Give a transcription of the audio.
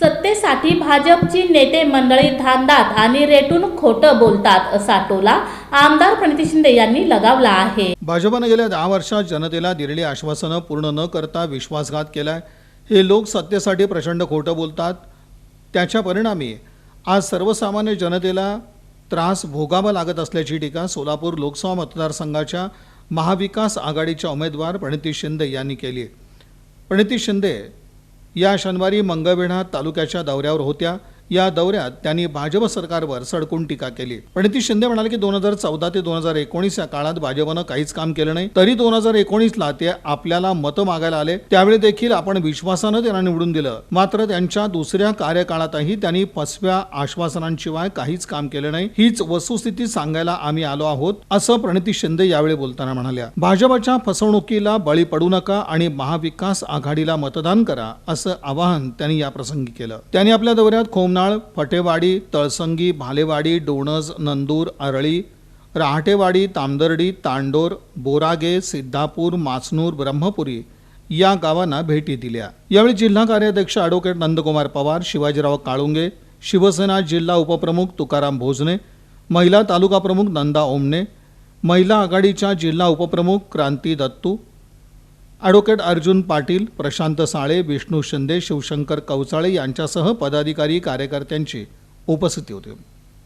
सत्तेसाठी भाजपची नेते मंडळी धांदात आणि रेटून खोटं बोलतात असा टोला आमदार प्रणिती शिंदे यांनी लगावला आहे. भाजपनं गेल्या दहा वर्षात जनतेला दिलेली आश्वासनं पूर्ण न करता विश्वासघात केलाय. हे लोक सत्तेसाठी प्रचंड खोटं बोलतात. त्याच्या परिणामी आज सर्वसामान्य जनतेला त्रास भोगावा लागत असल्याची टीका सोलापूर लोकसभा मतदारसंघाच्या महाविकास आघाडीच्या उमेदवार प्रणिती शिंदे यांनी केली प्रणिती शिंदे या शनिवारी मंगळवेढा तालुक्याच्या दौऱ्यावर होत्या. या दौऱ्यात त्यांनी भाजप सरकारवर सडकून टीका केली. प्रणिती शिंदे म्हणाले की दोन हजार चौदा ते दोन हजार एकोणीस या काळात भाजपनं काहीच काम केलं नाही. तरी दोन हजार एकोणीसला ते आपल्याला मतं मागायला आले. त्यावेळी देखील आपण विश्वासानं त्यांना निवडून दिलं. मात्र त्यांच्या दुसऱ्या कार्यकाळातही त्यांनी फसव्या आश्वासनांशिवाय काहीच काम केलं नाही. हीच वस्तुस्थिती सांगायला आम्ही आलो आहोत असं प्रणिती शिंदे यावेळी बोलताना म्हणाल्या. भाजपच्या फसवणुकीला बळी पडू नका आणि महाविकास आघाडीला मतदान करा असं आवाहन त्यांनी या प्रसंगी केलं. त्यांनी आपल्या दौऱ्यात खोमनाळ फटेवाडी तळसंगी भालेवाडी डोणज नंदूर अरळी रहाटेवाडी तामदर्डी तांडोर बोरागे सिद्धापूर माचनूर ब्रह्मपुरी या गावांना भेटी दिल्या. यावेळी जिल्हा कार्याध्यक्ष ॲडव्होकेट नंदकुमार पवार शिवाजीराव काळुंगे शिवसेना जिल्हा उपप्रमुख तुकाराम भोजने महिला तालुका प्रमुख नंदा ओमने महिला आघाडीच्या जिल्हा उपप्रमुख क्रांती दत्तू ॲडव्होकेट अर्जुन पाटील प्रशांत साळे विष्णू शिंदे शिवशंकर कवचाळे यांच्यासह पदाधिकारी कार्यकर्त्यांची उपस्थिती होती.